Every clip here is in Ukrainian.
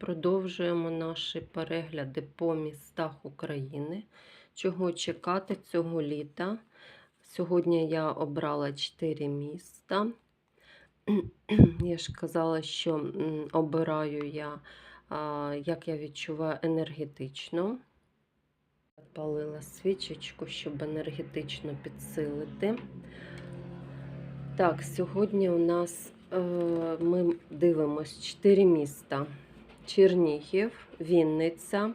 Продовжуємо наші перегляди по містах України. Чого чекати цього літа? Сьогодні я обрала 4 міста. Я ж казала, що обираю я, як я відчуваю енергетично. Палила свічечку, щоб енергетично підсилити. Так, сьогодні у нас е, ми дивимось 4 міста: Чернігів, Вінниця,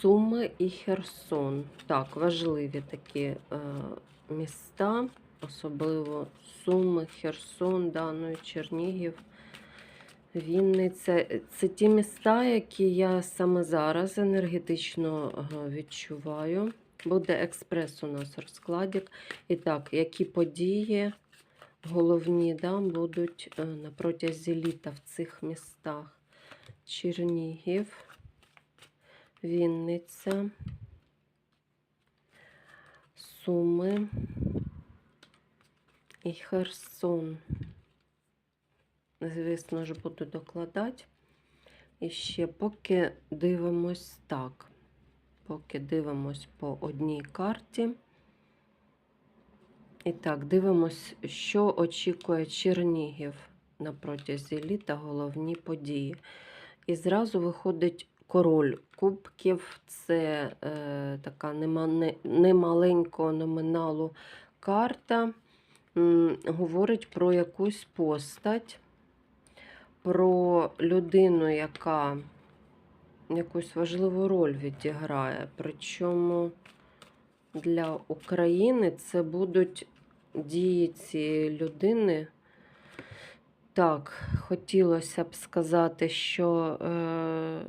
Суми і Херсон. Так, важливі такі е, міста, особливо Суми, Херсон, да, ну Чернігів. Вінниця це ті міста, які я саме зараз енергетично е, відчуваю. Буде експрес у нас розкладик. І так, які події головні да, будуть е, на протязі літа в цих містах? Чернігів, Вінниця, Суми і Херсон. Звісно ж, буду докладати. І ще поки дивимось так. Поки дивимось по одній карті. І так, дивимось, що очікує Чернігів на протязі літа, головні події. І зразу виходить король кубків. Це е, така нема, не, немаленького номіналу карта. М, говорить про якусь постать, про людину, яка якусь важливу роль відіграє. Причому для України це будуть дії цієї людини. Так, хотілося б сказати, що е,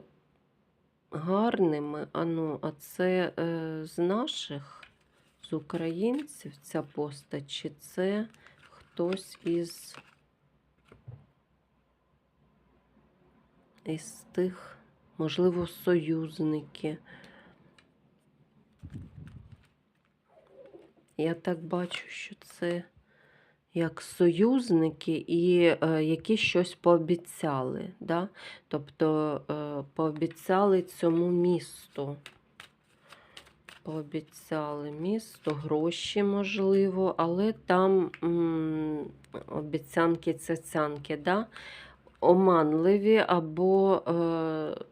гарними, а, ну, а це е, з наших, з українців ця постать, чи це хтось із, із тих, можливо, союзники. Я так бачу, що це як союзники, і е, які щось пообіцяли. Да? Тобто е, пообіцяли цьому місту. Пообіцяли місто, гроші, можливо, але там м, обіцянки цяцянки, да? оманливі або е,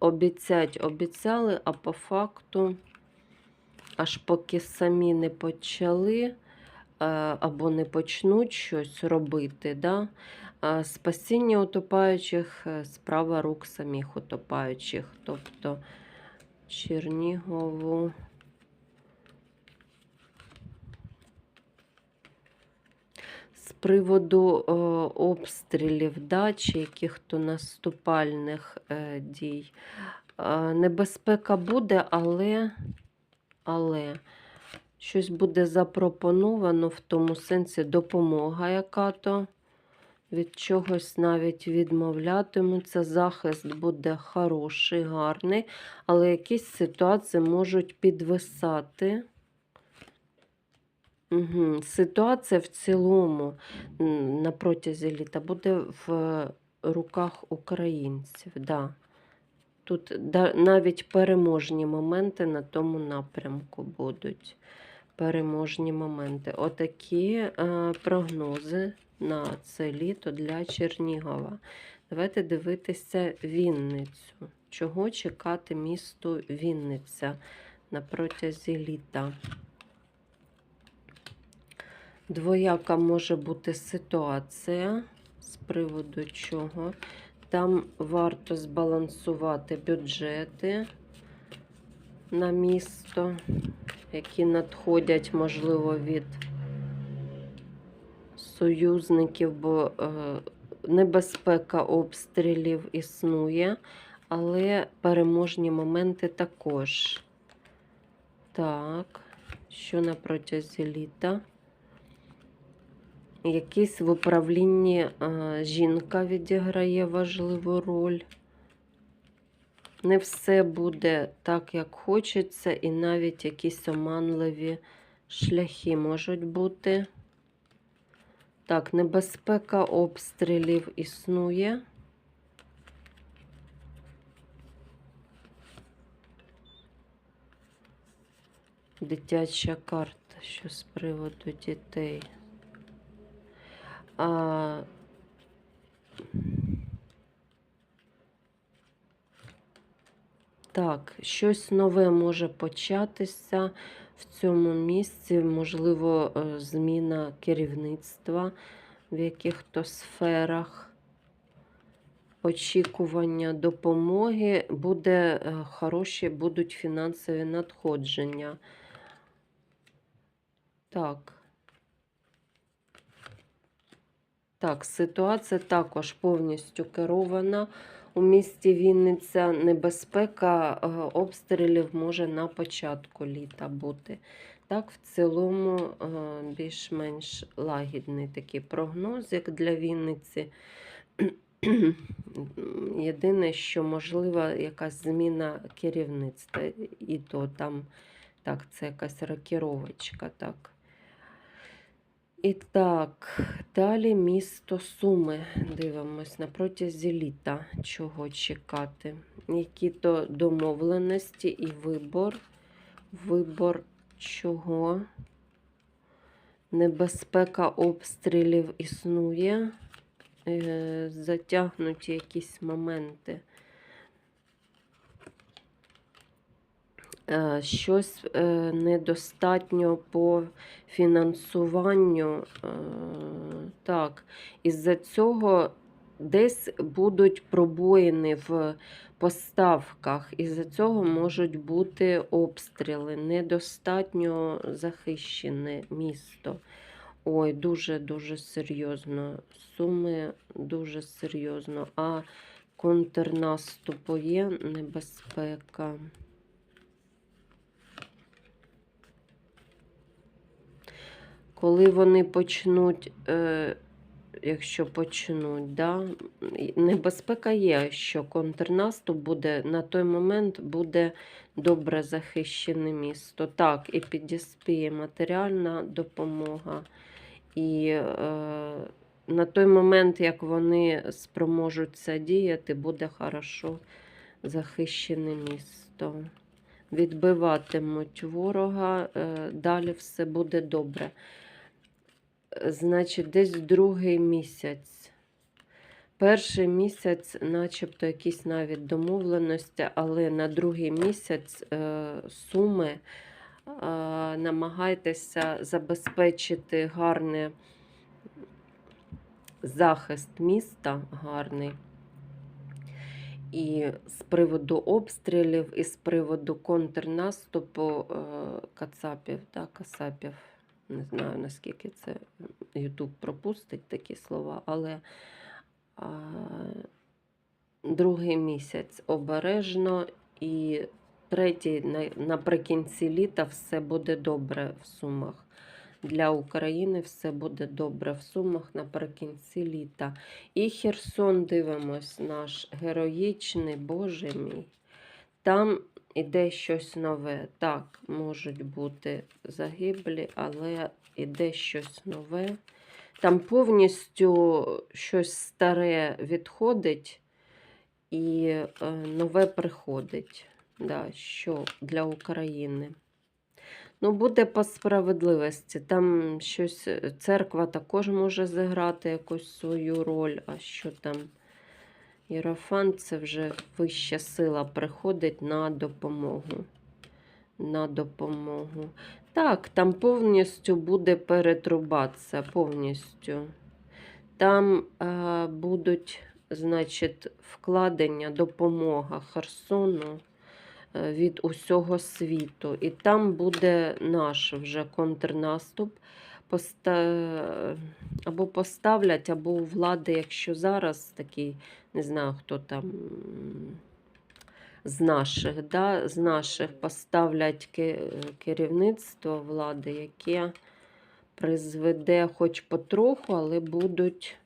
обіцять обіцяли, а по факту аж поки самі не почали е, або не почнуть щось робити. Да? Е, Спасіння утопаючих е, справа рук самих утопаючих. Тобто Чернігову. З приводу е, обстрілів да, чи яких-то наступальних е, дій. Е, небезпека буде, але але щось буде запропоновано в тому сенсі допомога яка-то. Від чогось навіть відмовлятимуться. Захист буде хороший, гарний, але якісь ситуації можуть підвисати. Угу. Ситуація в цілому на протязі літа буде в руках українців. Да. Тут навіть переможні моменти на тому напрямку будуть. Переможні моменти. Отакі е, прогнози на це літо для Чернігова. Давайте дивитися Вінницю. Чого чекати місту Вінниця на протязі літа? Двояка може бути ситуація з приводу чого. Там варто збалансувати бюджети на місто, які надходять, можливо, від союзників, бо е, небезпека обстрілів існує, але переможні моменти також. Так, що на протязі літа? Якийсь в управлінні е, жінка відіграє важливу роль. Не все буде так, як хочеться, і навіть якісь оманливі шляхи можуть бути. Так, небезпека обстрілів існує. Дитяча карта, що з приводу дітей. А... Так, щось нове може початися в цьому місці, можливо, е, зміна керівництва в яких-то сферах, очікування допомоги, буде е, хороші, будуть фінансові надходження. Так. Так, ситуація також повністю керована. У місті Вінниця небезпека е, обстрілів може на початку літа бути. Так, в цілому е, більш-менш лагідний такий прогнозик для Вінниці. Єдине, що можлива якась зміна керівництва, і то там так, це якась рокіровочка. Так. І так, далі місто Суми. Дивимось на протязі літа, чого чекати. Які то домовленості і вибор. Вибор чого? Небезпека обстрілів існує. Е, Затягнуті якісь моменти. Щось е, недостатньо по фінансуванню. е, Так, із-за цього десь будуть пробоїни в поставках, із-за цього можуть бути обстріли, недостатньо захищене місто. Ой, дуже-дуже серйозно. Суми дуже серйозно. А контрнаступу є небезпека. Коли вони почнуть, е, якщо почнуть, да, небезпека є, що контрнаступ буде на той момент буде добре захищене місто. Так, і підіспіє матеріальна допомога. І е, на той момент, як вони спроможуться діяти, буде хорошо захищене місто. Відбиватимуть ворога, е, далі все буде добре. Значить, десь другий місяць. Перший місяць, начебто, якісь навіть домовленості, але на другий місяць е, суми е, намагайтеся забезпечити гарний захист міста, гарний. І з приводу обстрілів, і з приводу контрнаступу е, кацапів, да, кацапів. Не знаю, наскільки це Ютуб пропустить такі слова, але а, другий місяць обережно і третій на- наприкінці літа все буде добре в Сумах. Для України все буде добре в Сумах наприкінці літа. І Херсон дивимось, наш героїчний, Боже мій. Там іде щось нове. Так, можуть бути загиблі, але іде щось нове. Там повністю щось старе відходить і е, нове приходить. Да, що для України. Ну, буде по справедливості. Там щось е, церква також може зіграти якусь свою роль, а що там? Єрофант це вже вища сила приходить на допомогу. На допомогу. Так, там повністю буде перетрубатися, повністю. Там е, будуть, значить, вкладення, допомога Херсону е, від усього світу. І там буде наш вже контрнаступ. Поста... Або поставлять, або у влади, якщо зараз такий, не знаю, хто там з наших, да, з наших поставлять керівництво влади, яке призведе хоч потроху, але будуть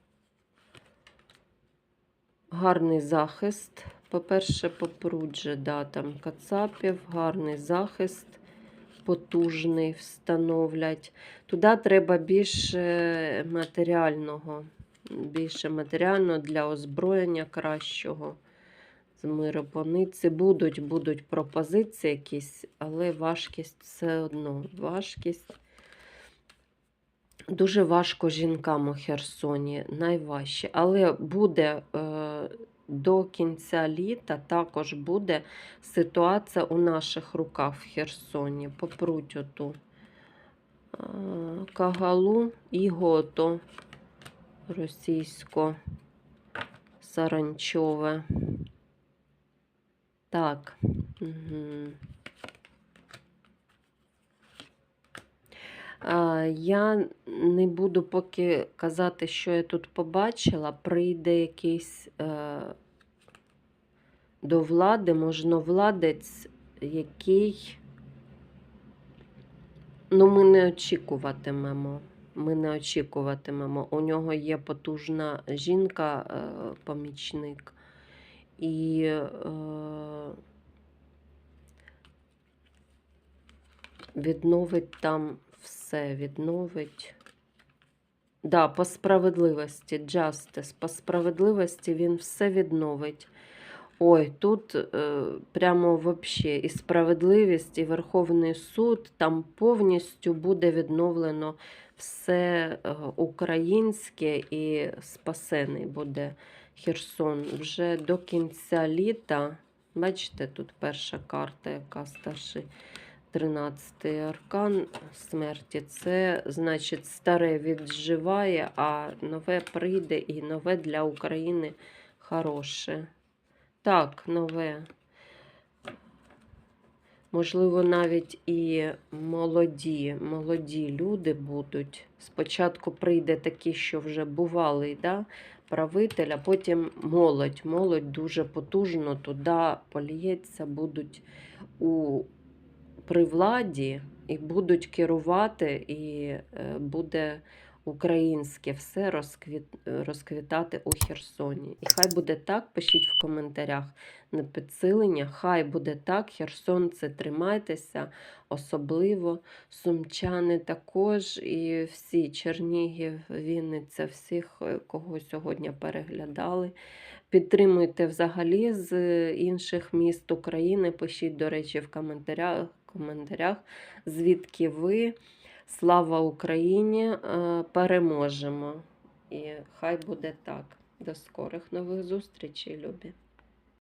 гарний захист. По-перше, попруть же, да, там Кацапів, гарний захист потужний встановлять. Туди треба більше матеріального. Більше матеріального для озброєння кращого. З миропониці будуть, будуть пропозиції якісь, але важкість все одно. Важкість. Дуже важко жінкам у Херсоні, найважче. Але буде е, до кінця літа також буде ситуація у наших руках в Херсоні. Попруть оту е, кагалу і гото російсько саранчове. Так. Я не буду поки казати, що я тут побачила. Прийде якийсь е, до влади, можновладець, який ну, ми не очікуватимемо. Ми не очікуватимемо. У нього є потужна жінка, е, і е, відновить там все, відновить. Да, по справедливості, justice, по справедливості він все відновить. Ой, тут е, прямо вообще і справедливість, і Верховний суд, там повністю буде відновлено все е, українське і спасений буде Херсон. Вже до кінця літа, бачите, тут перша карта, яка старший 13-й аркан смерті. Це значить старе відживає, а нове прийде і нове для України хороше. Так, нове. Можливо, навіть і молоді, молоді люди будуть. Спочатку прийде такі, що вже бувалий, да? правитель, а потім молодь. Молодь дуже потужно туди поліється, будуть у при владі і будуть керувати, і е, буде українське все розквіт, розквітати у Херсоні. І хай буде так, пишіть в коментарях на підсилення. Хай буде так, херсонці, тримайтеся, особливо сумчани також, і всі Чернігів, Вінниця, всіх, е, кого сьогодні переглядали. Підтримуйте взагалі з інших міст України. Пишіть, до речі, в коментарях, коментарях звідки ви. Слава Україні! е, Переможемо! І хай буде так. До скорих нових зустрічей, любі!